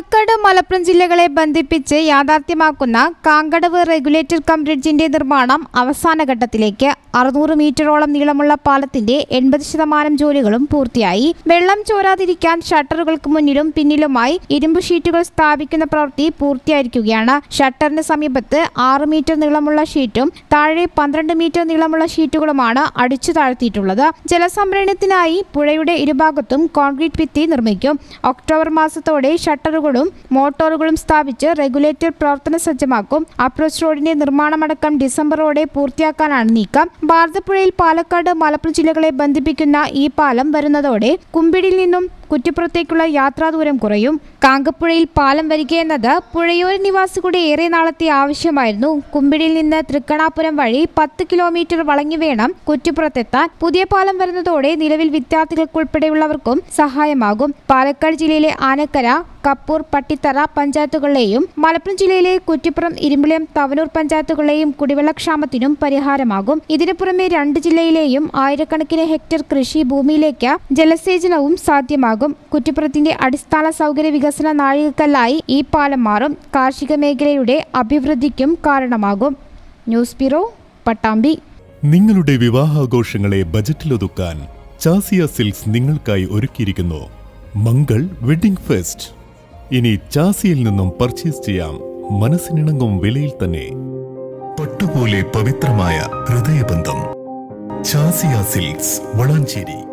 പാലക്കാട് മലപ്പുറം ജില്ലകളെ ബന്ധിപ്പിച്ച് യാഥാർത്ഥ്യമാക്കുന്ന കാങ്കടവ് regulator cum ബ്രിഡ്ജിന്റെ നിർമ്മാണം അവസാന ഘട്ടത്തിലേക്ക്. അറുന്നൂറ് മീറ്ററോളം നീളമുള്ള പാലത്തിന്റെ എൺപത് ശതമാനം ജോലികളും പൂർത്തിയായി. വെള്ളം ചോരാതിരിക്കാൻ ഷട്ടറുകൾക്ക് മുന്നിലും പിന്നിലുമായി ഇരുമ്പ് ഷീറ്റുകൾ സ്ഥാപിക്കുന്ന പ്രവൃത്തി പൂർത്തിയായിരിക്കുകയാണ്. ഷട്ടറിന് സമീപത്ത് ആറ് മീറ്റർ നീളമുള്ള ഷീറ്റും താഴെ പന്ത്രണ്ട് മീറ്റർ നീളമുള്ള ഷീറ്റുകളുമാണ് അടിച്ചു താഴ്ത്തിയിട്ടുള്ളത്. ജലസംഭരണത്തിനായി പുഴയുടെ ഇരുഭാഗത്തും കോൺക്രീറ്റ് ഭിത്തി നിർമ്മിക്കും. ഒക്ടോബർ മാസത്തോടെ ഷട്ടറുകളും മോട്ടോറുകളും സ്ഥാപിച്ച് റെഗുലേറ്റർ പ്രവർത്തന സജ്ജമാക്കും. അപ്രോച്ച് റോഡിന്റെ നിർമ്മാണമടക്കം ഡിസംബറോടെ പൂർത്തിയാക്കാനാണ് നീക്കം. ഭാരതപ്പുഴയിൽ പാലക്കാട് മലപ്പുറം ജില്ലകളെ ബന്ധിപ്പിക്കുന്ന ഈ പാലം വരുന്നതോടെ കുമ്പിടിയിൽ നിന്നും കുറ്റിപ്പുറത്തേക്കുള്ള യാത്രാദൂരം കുറയും. കാങ്കപ്പുഴയിൽ പാലം വരികയെന്നത് പുഴയോര നിവാസികളുടെ ഏറെ നാളത്തെ ആവശ്യമായിരുന്നു. കുമ്പിടിയിൽ നിന്ന് തൃക്കണാപുരം വഴി പത്ത് കിലോമീറ്റർ വളഞ്ഞു വേണം കുറ്റിപ്പുറത്തെത്താൻ. പുതിയ പാലം വരുന്നതോടെ നിലവിൽ വിദ്യാർത്ഥികൾക്കുൾപ്പെടെയുള്ളവർക്കും സഹായമാകും. പാലക്കാട് ജില്ലയിലെ ആനക്കര കപ്പൂർ പട്ടിത്തറ പഞ്ചായത്തുകളിലെയും മലപ്പുറം ജില്ലയിലെ കുറ്റിപ്പുറം ഇരുമ്പിളിയം തവനൂർ പഞ്ചായത്തുകളിലെയും കുടിവെള്ളക്ഷാമത്തിനും പരിഹാരമാകും. ഇതിനു പുറമെ രണ്ട് ജില്ലയിലെയും ആയിരക്കണക്കിന് ഹെക്ടർ കൃഷി ഭൂമിയിലേക്ക് ജലസേചനവും സാധ്യമാകും. കുറ്റിപ്പുറത്തിന്റെ അടിസ്ഥാന സൗകര്യ വികസന നാഴികക്കല്ലായി ഈ പാലം മാറും. കാർഷിക മേഖലയുടെ അഭിവൃദ്ധിക്കും കാരണമാകും. News bureau Pattambi. നിങ്ങളുടെ വിവാഹാഘോഷങ്ങളെ ബജറ്റിലൊതുക്കാൻ ചാസിയ സിൽക്സ് നിങ്ങൾക്കായി ഒരുക്കിയിരിക്കുന്നു. Mangal wedding fest. ഇനി ചാസിയിൽ നിന്നും പർച്ചേസ് ചെയ്യാം. മനസ്സിനിണങ്ങും വിലയിൽ തന്നെ. പട്ടുപോലെ പവിത്രമായ ഹൃദയബന്ധം. ചാസിയ സിൽക്സ് വളാഞ്ചേരി.